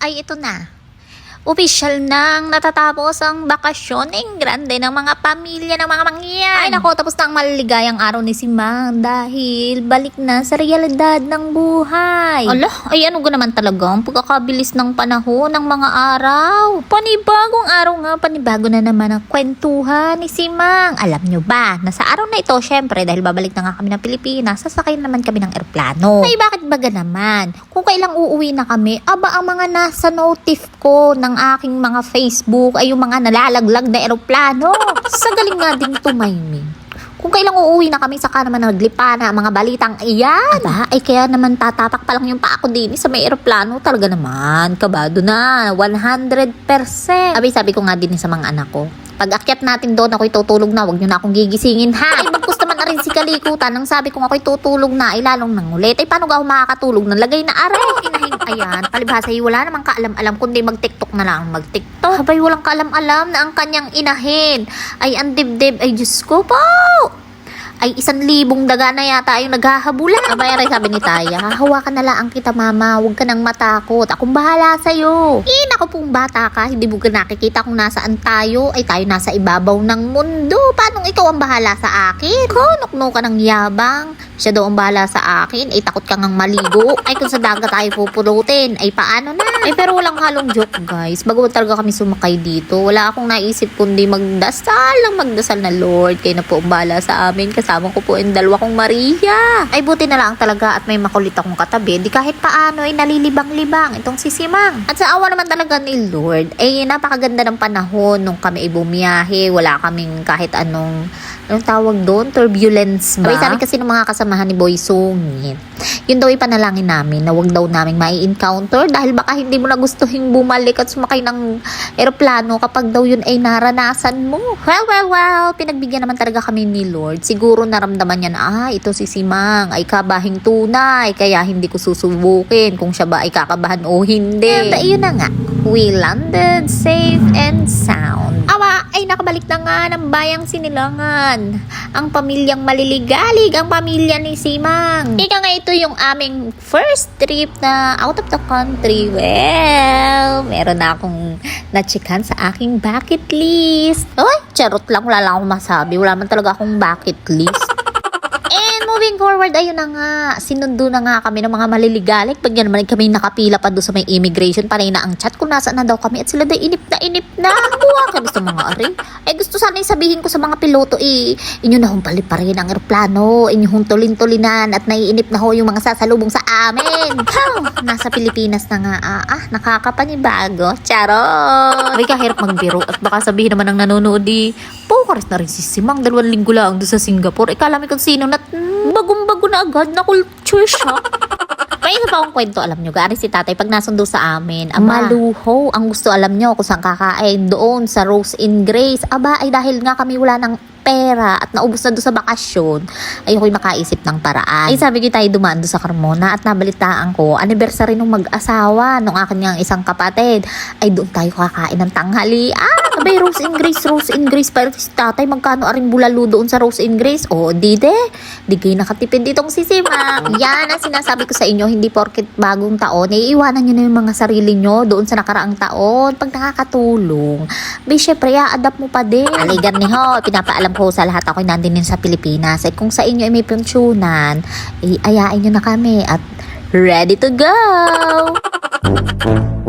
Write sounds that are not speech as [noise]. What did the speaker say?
ay ito na. Official nang natatapos ang bakasyon ng grande ng mga pamilya ng mga mangyan. Ay nako, tapos na ang maliligayang araw ni si Mang dahil balik na sa realidad ng buhay. Ala, ay ano ga naman talaga ang pagkakabilis ng panahon ng mga araw. Panibagong araw nga, panibago na naman ang kwentuhan ni si Mang. Alam nyo ba, na sa araw na ito, syempre, dahil babalik na nga kami ng Pilipinas, sasakay naman kami ng eroplano. Ay, bakit baga naman? Kung kailang uuwi na kami, aba ang mga nasa notif ko ng aking mga Facebook ay yung mga nalalaglag na eroplano. sa galing nga ding tumayming. Kung kailang uuwi na kami, saka naman naglipa na ang mga balitang iyan. Aba, ay kaya naman tatapak pa lang yung pa ako din sa may eroplano. Talaga naman, kabado na, 100%. Abi, sabi ko nga din sa mga anak ko, pag akyat natin doon, ako'y tutulog na, wag nyo na akong gigisingin ha. Ay, na rin si Kalikutan nang sabi kong ako'y tutulog na, ay lalong nang ulit. Ay, paano ga ako makakatulog ng lagay na are? Inahing, ayan, palibhasa ay wala namang kaalam-alam, kundi mag-tiktok na lang mag-tiktok. Abay, walang kaalam-alam na ang kanyang inahin. Ay, ang dibdib, ay Diyos ko po! Ay isang libong daga na yata yung naghahabulan. Abay, aray, sabi ni Taya, hahawakan na lang kita mama, huwag ka nang matakot. Akong bahala sa'yo. Eh, naku pong bata ka, hindi mo ka nakikita kung nasaan tayo. Ay, tayo nasa ibabaw ng mundo. Paano ikaw ang bahala sa akin? Kunok-no ka ng yabang. Siya daw ang bahala sa akin. Ay, takot ka ngang maligo. Ay, kung sa dagat tayo pupulutin. Ay, paano na? Ay, pero walang halong joke, guys. Bago talaga kami sumakay dito, wala akong naisip kundi magdasal lang magdasal na Lord. Kayo na po ang bahala sa amin. Kasama ko po yung dalawa kong Maria. Ay, buti na lang talaga at may makulit akong katabi. Di kahit paano ay nalilibang-libang itong sisimang. At sa awa naman talaga ni Lord, ay napakaganda ng panahon nung kami ay bumiyahe. Wala kaming kahit anong anong tawag doon? Turbulence ba? Abay, sabi kasi ng mga kasamahan ni Boy Sungit. Yun daw ipanalangin namin na wag daw namin mai-encounter dahil baka hindi mo na gustuhin bumalik at sumakay ng eroplano kapag daw yun ay naranasan mo. Well, well, well, pinagbigyan naman talaga kami ni Lord. Siguro naramdaman niya na, ah, ito si Simang ay kabahing tunay, kaya hindi ko susubukin kung siya ba ay kakabahan o hindi. And yun na nga, we landed safe and sound. Ay nakabalik na nga ng bayang sinilangan. Ang pamilyang maliligalig, ang pamilya ni Simang. Ika nga ito yung aming first trip na out of the country. Well, meron na akong nachikan sa aking bucket list. Ay, charot lang, wala lang akong masabi. Wala man talaga akong bucket list. [laughs] And moving forward, ayun na nga, sinundo na nga kami ng mga maliligalig. Pag yan naman kami nakapila pa doon sa may immigration, panay na ang chat kung nasaan na daw kami. At sila daw inip na inip na. [laughs] Sa mga ari. Eh gusto sana sabihin ko sa mga piloto, eh, inyo na hong pa rin ang aeroplano, inyo hong tulin-tulinan at naiinip na ho yung mga sasalubong sa amin. [laughs] How? Nasa Pilipinas na nga, ah, ah nakakapanibago. Charot! May kahirap magbiro at baka sabihin naman ng nanonood, di, Pukaris na rin si Simang, dalawang linggo lang doon sa Singapore. Ikala mo kung sino na bagong-bago na agad na culture shock. Pa akong kwento, alam nyo, gari si tatay, pag nasundo sa amin, ang maluho, ang gusto alam nyo kung saan kakain, doon sa Rose in Grace. Aba, ay dahil nga kami wala ng pera at naubos na doon sa bakasyon, ay ako'y makaisip ng paraan. Ay sabi ko tayo dumaan doon sa Carmona at nabalitaan ko, anniversary nung mag-asawa nung akin niyang isang kapatid, ay doon tayo kakain ng tanghali. Ah, Abay, Rose in Grace, Rose in Grace. Pero si tatay, magkano aring bulalo doon sa Rose in Grace? O, di de. Di kayo nakatipid ditong si Simang. Yan ang sinasabi ko sa inyo, hindi porket bagong taon, iiwanan nyo na yung mga sarili nyo doon sa nakaraang taon. Pag nakakatulong, bay, syempre, adapt mo pa din. Aligan ni ho, pinapaalam alam ko sa lahat ako'y nandin din sa Pilipinas. At kung sa inyo ay may pensyunan, ay ayain nyo na kami at ready to go! [laughs]